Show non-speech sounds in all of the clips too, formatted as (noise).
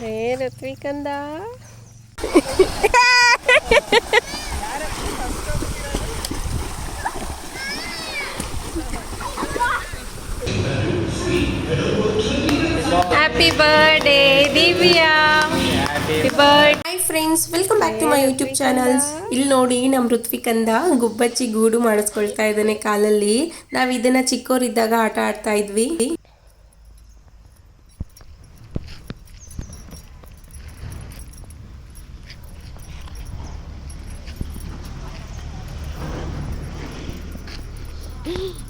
ಏ, ಋತ್ವಿಕಂದ. Happy birthday Divya. Hi friends welcome back to my YouTube channels ಇಲ್ಲಿ ನೋಡಿ ನಮ್ಮ ಋತ್ವಿಕಂದ ಗುಬ್ಬಚ್ಚಿ ಗೂಡು ಮಾಡಿಸ್ಕೊಳ್ತಾ ಇದ್ದಾನೆ ಕಾಲಲ್ಲಿ. ನಾವು ಇದನ್ನ ಚಿಕ್ಕೋರಿದ್ದಾಗ ಆಟ ಆಡ್ತಾ ಇದ್ವಿ.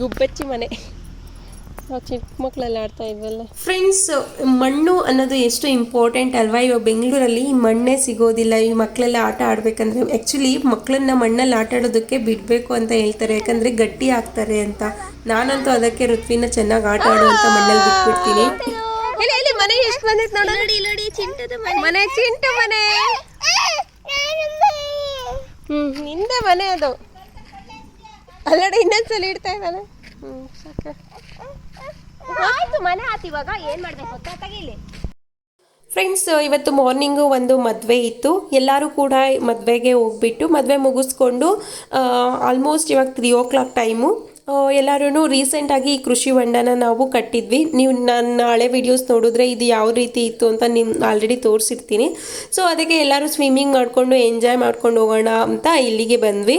ಗುಬ್ಬಚ್ಚಿ ಮನೆ. ನಾವು ಚಿಕ್ಕ ಮಕ್ಕಳೆಲ್ಲ ಆಡ್ತಾ ಇದ್ವಲ್ಲ. ಫ್ರೆಂಡ್ಸ್ ಮಣ್ಣು ಅನ್ನೋದು ಎಷ್ಟು ಇಂಪಾರ್ಟೆಂಟ್ ಅಲ್ವಾ? ಇವಾಗ ಬೆಂಗಳೂರಲ್ಲಿ ಈ ಮಣ್ಣೇ ಸಿಗೋದಿಲ್ಲ ಈ ಮಕ್ಕಳೆಲ್ಲ ಆಟ ಆಡಬೇಕಂದ್ರೆ ಆ್ಯಕ್ಚುಲಿ ಮಕ್ಕಳನ್ನ ಮಣ್ಣಲ್ಲಿ ಆಟ ಆಡೋದಕ್ಕೆ ಬಿಡಬೇಕು ಅಂತ ಹೇಳ್ತಾರೆ. ಯಾಕಂದ್ರೆ ಗಟ್ಟಿ ಆಗ್ತಾರೆ ಅಂತ. ನಾನಂತೂ ಅದಕ್ಕೆ ಋತ್ವಿನ ಚೆನ್ನಾಗಿ ಆಟ ಆಡು ಅಂತ ಮಣ್ಣಲ್ಲಿ ಬಿಟ್ಬಿಡ್ತೀನಿ. ಇಲ್ಲಿ ಇಲ್ಲಿ ಮನೆ ಎಷ್ಟು ಬಂದೈತೆ ನೋಡು. ನೋಡಿ ನೋಡಿ ಚಿಂಟದ ಮನೆ. ಮನೆ ಚಿಂಟು ಮನೆ. ಹ್ಮ್ನಿಂದ ಮನೆ ಅದು. ಅಲ್ಲಡೆ ಇನ್ನೊಂದ್ಸಲ ಇಡ್ತಾ ಇದ್ದಾನೆ. ಹ್ಮ್ ಸಾಕು. ಆಯ್ತು ಮನೆ ಆತು ಇವಾಗ ಏನು ಮಾಡ್ಬೇಕು ಗೊತ್ತಾ? ತಗಿಲಿ ಫ್ರೆಂಡ್ಸ್ ಇವತ್ತು ಮಾರ್ನಿಂಗು ಒಂದು ಮದುವೆ ಇತ್ತು. ಎಲ್ಲರೂ ಕೂಡ ಮದುವೆಗೆ ಹೋಗ್ಬಿಟ್ಟು ಮದುವೆ ಮುಗಿಸ್ಕೊಂಡು ಆಲ್ಮೋಸ್ಟ್ ಇವಾಗ ತ್ರೀ ಓ ಕ್ಲಾಕ್ ಟೈಮು ಎಲ್ಲರೂ ರೀಸೆಂಟಾಗಿ ಈ ಕೃಷಿ ಹೊಂಡನ ನಾವು ಕಟ್ಟಿದ್ವಿ. ನೀವು ನನ್ನ ಹಳೆ ವಿಡಿಯೋಸ್ ನೋಡಿದ್ರೆ ಇದು ಯಾವ ರೀತಿ ಇತ್ತು ಅಂತ ನಿಮ್ಮ ಆಲ್ರೆಡಿ ತೋರಿಸಿರ್ತೀನಿ. ಸೊ ಅದಕ್ಕೆ ಎಲ್ಲರೂ ಸ್ವಿಮ್ಮಿಂಗ್ ಮಾಡಿಕೊಂಡು ಎಂಜಾಯ್ ಮಾಡ್ಕೊಂಡು ಹೋಗೋಣ ಅಂತ ಇಲ್ಲಿಗೆ ಬಂದ್ವಿ.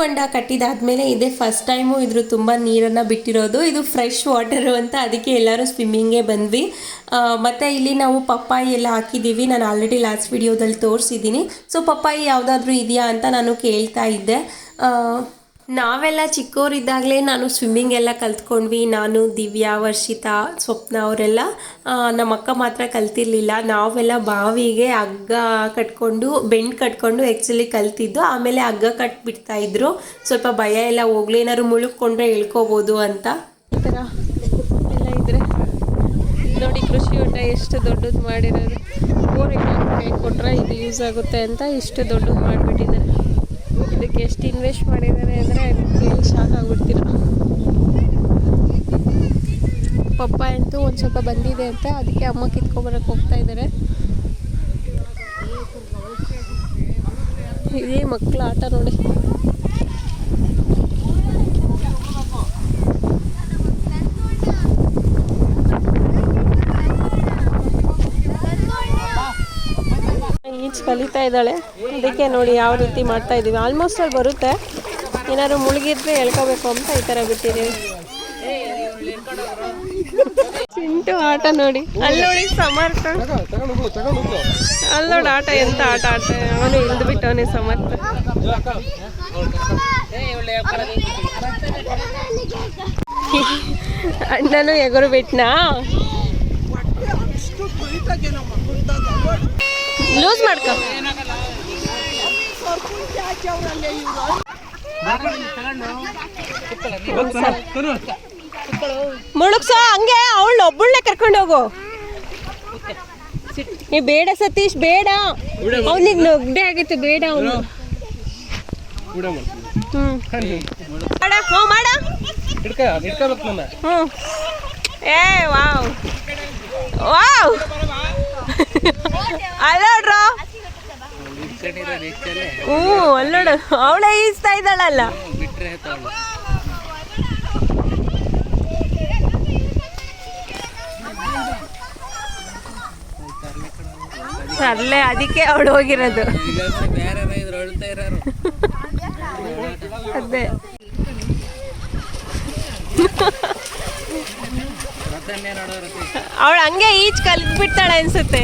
ಹೊಂಡ ಕಟ್ಟಿದಾದ್ಮೇಲೆ ಇದೇ ಫಸ್ಟ್ ಟೈಮು ಇದ್ರ ತುಂಬ ನೀರನ್ನು ಬಿಟ್ಟಿರೋದು. ಇದು ಫ್ರೆಶ್ ವಾಟರು ಅಂತ ಅದಕ್ಕೆ ಎಲ್ಲರೂ ಸ್ವಿಮ್ಮಿಂಗೇ ಬಂದ್ವಿ. ಮತ್ತು ಇಲ್ಲಿ ನಾವು ಪಪ್ಪಾಯಿ ಎಲ್ಲ ಹಾಕಿದ್ದೀವಿ. ನಾನು ಆಲ್ರೆಡಿ ಲಾಸ್ಟ್ ವಿಡಿಯೋದಲ್ಲಿ ತೋರಿಸಿದ್ದೀನಿ. ಸೊ ಪಪ್ಪಾಯಿ ಯಾವುದಾದ್ರೂ ಇದೆಯಾ ಅಂತ ನಾನು ಕೇಳ್ತಾ ಇದ್ದೆ. ನಾವೆಲ್ಲ ಚಿಕ್ಕವರಿದ್ದಾಗಲೇ ನಾನು ಸ್ವಿಮ್ಮಿಂಗ್ ಎಲ್ಲ ಕಲ್ತ್ಕೊಂಡ್ವಿ. ನಾನು, ದಿವ್ಯಾ, ವರ್ಷಿತಾ, ಸ್ವಪ್ನ ಅವರೆಲ್ಲ ನಮ್ಮ ಅಕ್ಕ ಮಾತ್ರ ಕಲ್ತಿರ್ಲಿಲ್ಲ. ನಾವೆಲ್ಲ ಬಾವಿಗೆ ಹಗ್ಗ ಕಟ್ಕೊಂಡು, ಬೆಂಡ್ ಕಟ್ಕೊಂಡು ಆ್ಯಕ್ಚುಲಿ ಕಲ್ತಿದ್ದು. ಆಮೇಲೆ ಹಗ್ಗ ಕಟ್ಬಿಡ್ತಾ ಇದ್ರು. ಸ್ವಲ್ಪ ಭಯ ಎಲ್ಲ ಹೋಗ್ಲಿ, ಏನಾದ್ರು ಮುಳುಗ್ಕೊಂಡ್ರೆ ಇಳ್ಕೋಬೋದು ಅಂತ. ಈ ಥರ ಎಲ್ಲ ಇದ್ರೆ ನೋಡಿ, ಕೃಷಿ ಹೊಂಡ ಎಷ್ಟು ದೊಡ್ಡದು ಮಾಡಿರೋದು. ಬೋರಿಂಗ್ ಕೈ ಕೊಟ್ರೆ ಇದು ಯೂಸ್ ಆಗುತ್ತೆ ಅಂತ ಇಷ್ಟು ದೊಡ್ಡದು ಮಾಡಿಬಿಟ್ಟಿದ್ದಾರೆ. ಇದಕ್ಕೆ ಎಷ್ಟು ಇನ್ವೆಸ್ಟ್ ಮಾಡಿದ್ದಾರೆ ಅಂದರೆ ಕೇಳಿ ಶಾಕ್ ಆಗ್ಬಿಡ್ತೀರ? ಪಪ್ಪ ಅಂತೂ ಒಂದು ಸ್ವಲ್ಪ ಬಂದಿದೆ ಅಂತ ಅದಕ್ಕೆ ಅಮ್ಮ ಕಿತ್ಕೊಬರಕ್ಕೆ ಹೋಗ್ತಾ ಇದ್ದಾರೆ ಇದೇ ಮಕ್ಕಳ ಆಟ ನೋಡಿ ಈಜ್ ಕಲಿತಾ ಇದ್ದಾಳೆ. ಅದಕ್ಕೆ ನೋಡಿ ಯಾವ ರೀತಿ ಮಾಡ್ತಾ ಇದ್ದೀವಿ. ಆಲ್ಮೋಸ್ಟ್ ಅಲ್ಲಿ ಬರುತ್ತೆ. ಏನಾದ್ರು ಮುಳುಗಿದ್ರೆ ಎಳ್ಕೋಬೇಕು ಅಂತ ಈ ಥರ ಬಿಟ್ಟಿದ್ದೀವಿ. ಚಿಂಟು ಆಟ ನೋಡಿ. ಅಲ್ಲಿ ನೋಡಿ ಸಮರ್ಥ. ಅಲ್ಲಿ ನೋಡಿ ಆಟ, ಎಂತ ಆಟ ಆಟ. ಅವನು ಇಳಿದು ಬಿಟ್ಟವನೇ ಸಮರ್ಥ. ಅಣ್ಣನು ಎಗರು ಬಿಟ್ನಾ? ಲೂಸ್ ಮಾಡ್ಕೊ. ಮುಳುಗ್ಸ ಹಂಗೆ ಅವಳು ಒಬ್ಬಳನ್ನೇ ಕರ್ಕೊಂಡು ಹೋಗು. ಏ ಬೇಡ ಸತೀಶ್ ಬೇಡ. ಅವನಿಗೆ ನೊಗ್ಡೆ ಆಗಿತ್ತು ಬೇಡ ಅವನು. ಹ್ಮ್. ಮಾಡ ಹ್ಞೂ ಮಾಡ. ಹ್ಞೂ ಏ ವಾವ್. ವಾವ್. ಅಲ್ಲೋಡ್ರು ಹ್ಞೂ ಅಲ್ಲೋಡು ಅವಳೇ ಈಸ್ತಾ ಇದ್ದಾಳಲ್ಲ. ಅಲ್ಲೇ ಅದಕ್ಕೆ ಅವಳು ಹೋಗಿರೋದು. ಅದೇ. ಅವಳು ಹಂಗೆ ಈಜ್ ಕಲ್ತ್ಬಿಡ್ತಾಳೆ ಅನ್ಸುತ್ತೆ.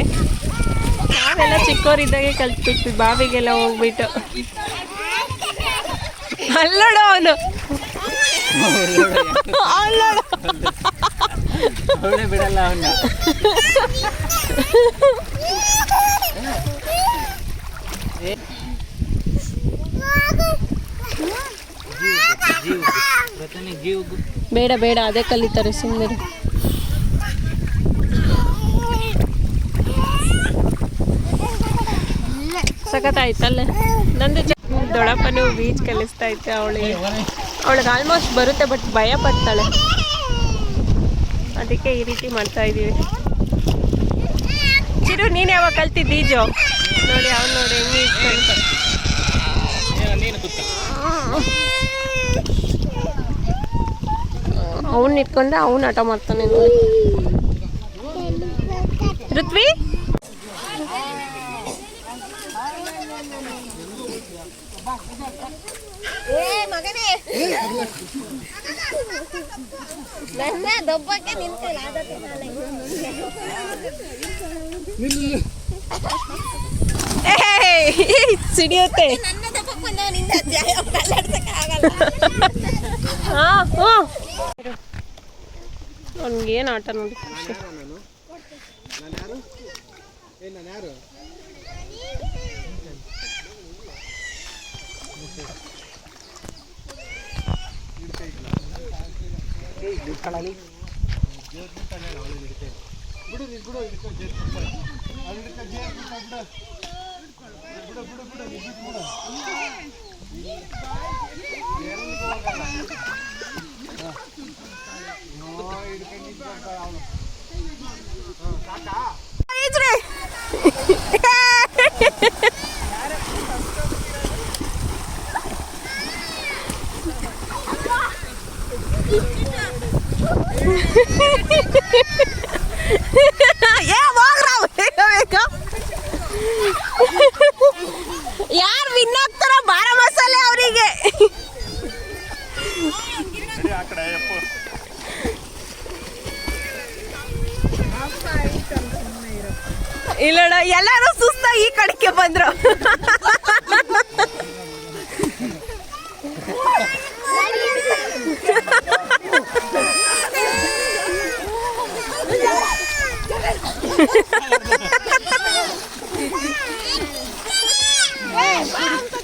ನಾವೆಲ್ಲ ಚಿಕ್ಕವರಿದ್ದಾಗೆ ಬಿಡ್ತೀವಿ ಬಾವಿಗೆಲ್ಲ ಹೋಗ್ಬಿಟ್ಟು. ಅಲ್ಲೋಡು ಅವನು. ಬೇಡ ಬೇಡ ಅದೇ ಕಲಿತಾರೆ ಸುಮ್ಮನೆ ಸಖತ್ತಾಯ್ತಲ್ಲ? ನಂದು ದೊಡಪ್ಪನು ಬೀಚ್ ಕಲಿಸ್ತಾ ಇದ್ದೆ ಅವಳಿಗೆ ಅವಳಿಗೆ ಆಲ್ಮೋಸ್ಟ್ ಬರುತ್ತೆ ಬಟ್ ಭಯ ಪಡ್ತಾಳೆ. ಅದಕ್ಕೆ ಈ ರೀತಿ ಮಾಡ್ತಾ ಇದೀವಿ ಚಿರು, ನೀನು ಯಾವಾಗ ಕಲ್ತಿ ಬೀಜು? ನೋಡಿ, ಅವ್ನು ನೋಡಿ, ಹೆಂಗೆ ಅವ್ನು ಇಟ್ಕೊಂಡ್ರೆ ಅವ್ನು ಆಟ ಮಾಡ್ತಾನೆ ನೋಡಿ. ಋತ್ವಿ? ಏ ಮಗನೇ. ನನ್ನ ದೊಬ್ಬಕ್ಕೆ ನಿಂತಿಲ್ಲ ಅದಕ್ಕೆ ನಾಳೆ ಸಿಡಿಯುತ್ತೆ. ನನ್ನ ದೊಬ್ಬಕ್ಕೆ ಬಂದವನಿಂದ ಕಲ್ಲಾಡ್ಸಕ್ಕೆ ಆಗಲ್ಲ. ಹಾ ಹ್ಞೂ. ಅವ್ನಿಗೇನು ಆಟ ನೋಡಿ ಖುಷಿ. ನಾನು ಯಾರು? ಏ ನಾನು ಯಾರು? ಕಳಲಿ ಬಿಡು ನೀನು ಬಿಡು ಹಿಡ್ಕೊ ಜೇನು ತುಪ್ಪ ಅಲ್ಲಿ ಹಿಡ್ಕೊ ಜೇನು ತುಪ್ಪ ಬಿಡು ಬಿಡು ಬಿಡು ಬಿಡು ವಿದ್ಯುತ್ ಬಿಡು ಹಿಡ್ಕೊಂಡಿದ್ದ ಅವನು ಕಾಕಾ ಇಲ್ಲಡ ಎಲ್ಲಾರು ಸುಸ್ತ ಈ ಕಡೆಗೆ ಬಂದ್ರು.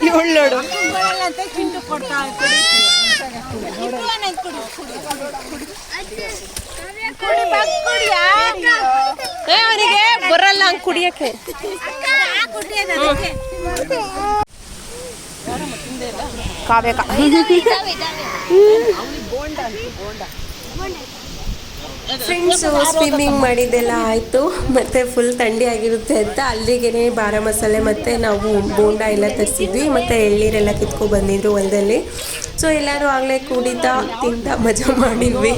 ಇವಳು ನೋಡು. ಏ ಅವನಿಗೆ ಬರಲ್ಲ ಹಂಗ್ ಕುಡಿಯಕ್ಕೆ. ಕಾವ್ಯಕ. ಫ್ರೆಂಡ್ಸು ಸ್ವಿಮ್ಮಿಂಗ್ ಮಾಡಿದ್ದೆಲ್ಲ ಆಯಿತು. ಮತ್ತು ಫುಲ್ ಥಂಡಿ ಆಗಿರುತ್ತೆ ಅಂತ ಅಲ್ಲಿಗೆ ಬಾರ ಮಸಾಲೆ ಮತ್ತು ನಾವು ಬೋಂಡ ಎಲ್ಲ ತರಿಸಿದ್ವಿ. ಮತ್ತು ಎಳ್ನೀರೆಲ್ಲ ಕಿತ್ಕೊ ಬಂದಿದ್ರು ಹೊಲದಲ್ಲಿ. ಸೊ ಎಲ್ಲರೂ ಆಗಲೇ ಕುಡಿತಾ, ತಿಂತ ಮಜಾ ಮಾಡಿದ್ವಿ.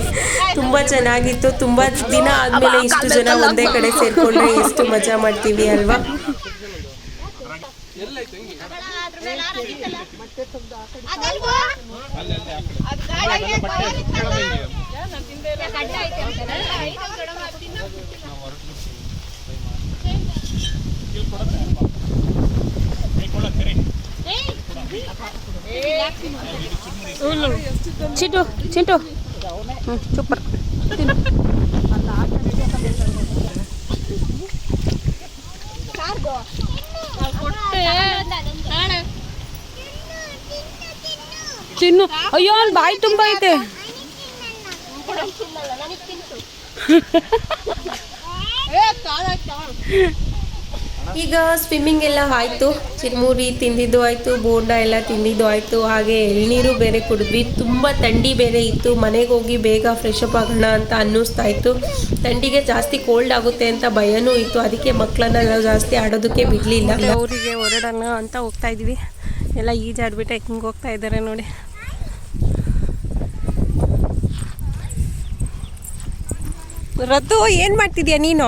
ತುಂಬ ಚೆನ್ನಾಗಿತ್ತು. ತುಂಬ ದಿನ ಆದಮೇಲೆ ಇಷ್ಟು ಜನ ಒಂದೇ ಕಡೆ ಸೇರಿಕೊಂಡ್ರೆ ಎಷ್ಟು ಮಜಾ ಮಾಡ್ತೀವಿ ಅಲ್ವಾ? ಅದಲ್ವಾ? ಗಡ್ಡ ಐತೆ ಹ್ಞೂ ಸೂಪರ್ ಸಾರ್ದು. ತಿನ್ನು ಅಯ್ಯೋ ಅವ್ನ್ ಬಾಯಿ ತುಂಬ ಐತೆ (laughs) ಈಗ ಸ್ವಿಮ್ಮಿಂಗ್ ಎಲ್ಲ ಆಯಿತು. ಚಿರುಮುರಿ ತಿಂದಿದ್ದು ಆಯಿತು, ಬೋಂಡ ಎಲ್ಲ ತಿಂದಿದ್ದು ಆಯಿತು. ಹಾಗೆ ಎಳ್ನೀರು ಬೇರೆ ಕುಡಿದ್ವಿ. ತುಂಬ ಥಂಡಿ ಬೇರೆ ಇತ್ತು. ಮನೆಗೆ ಹೋಗಿ ಬೇಗ ಫ್ರೆಶ್ ಅಪ್ ಆಗೋಣ ಅಂತ ಅನ್ನಿಸ್ತಾ ಇತ್ತು. ಥಂಡಿಗೆ ಜಾಸ್ತಿ ಕೋಲ್ಡ್ ಆಗುತ್ತೆ ಅಂತ ಭಯನೂ ಇತ್ತು. ಅದಕ್ಕೆ ಮಕ್ಕಳನ್ನೆಲ್ಲ ಜಾಸ್ತಿ ಆಡೋದಕ್ಕೆ ಬಿಡಲಿಲ್ಲ. ಅವರಿಗೆ ಹೊರಡೋಣ ಅಂತ ಹೋಗ್ತಾ ಇದ್ವಿ. ಎಲ್ಲ ಈಜಾಡ್ಬಿಟ್ಟು. ಹಿಂಗೆ ಹೋಗ್ತಾ ಇದ್ದಾರೆ ನೋಡಿ. ರದ್ದು, ಏನು ಮಾಡ್ತಿದ್ಯಾ ನೀನು?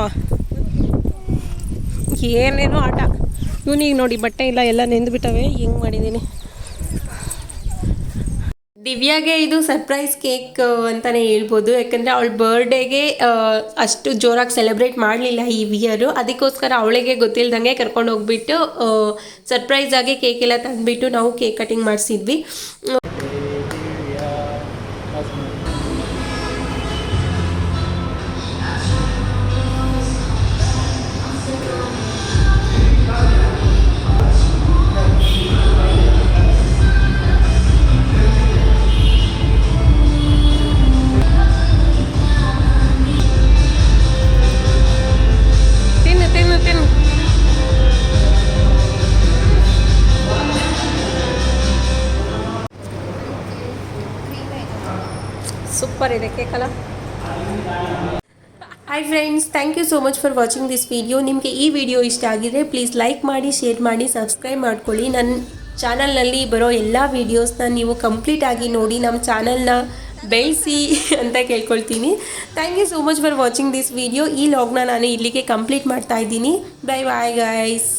ಏನೇನೋ ಆಟ. ಇವನಿಗೆ ನೋಡಿ ಬಟ್ಟೆ ಇಲ್ಲ, ಎಲ್ಲ ನೆಂದ್ಬಿಟ್ಟವೆ ಹೆಂಗೆ ಮಾಡಿದ್ದೀನಿ ದಿವ್ಯಾಗೆ ಇದು ಸರ್ಪ್ರೈಸ್ ಕೇಕ್ ಅಂತಲೇ ಹೇಳ್ಬೋದು. ಯಾಕಂದರೆ ಅವಳ ಬರ್ಡೇಗೆ ಅಷ್ಟು ಜೋರಾಗಿ ಸೆಲೆಬ್ರೇಟ್ ಮಾಡಲಿಲ್ಲ ಈ ವಿಯರು ಅದಕ್ಕೋಸ್ಕರ ಅವಳಿಗೆ ಗೊತ್ತಿಲ್ದಂಗೆ ಕರ್ಕೊಂಡು ಹೋಗ್ಬಿಟ್ಟು ಸರ್ಪ್ರೈಸ್ ಆಗಿ ಕೇಕ್ ಎಲ್ಲ ತಂದುಬಿಟ್ಟು ನಾವು ಕೇಕ್ ಕಟಿಂಗ್ ಮಾಡಿಸಿದ್ವಿ. ಸೂಪರ್ ಇದೆ ಕೇಕಲ್ಲ hi friends thank you so much for watching this video ನಿಮಗೆ ಈ ವಿಡಿಯೋ ಇಷ್ಟ ಆಗಿದ್ರೆ ಪ್ಲೀಸ್ ಲೈಕ್ ಮಾಡಿ ಶೇರ್ ಮಾಡಿ ಸಬ್ಸ್ಕ್ರೈಬ್ ಮಾಡ್ಕೊಳ್ಳಿ. ನನ್ನ ಚಾನಲ್ನಲ್ಲಿ ಬರೋ ಎಲ್ಲ ವೀಡಿಯೋಸ್ನ ನೀವು ಕಂಪ್ಲೀಟಾಗಿ ನೋಡಿ ನಮ್ಮ ಚಾನಲ್ನ ಬೆಳೆಸಿ ಅಂತ ಕೇಳ್ಕೊಳ್ತೀನಿ. Thank you so much for watching this video ಈ ಲಾಗ್ನ ನಾನು ಇಲ್ಲಿಗೆ ಕಂಪ್ಲೀಟ್ ಮಾಡ್ತಾ ಇದ್ದೀನಿ. Bye bye guys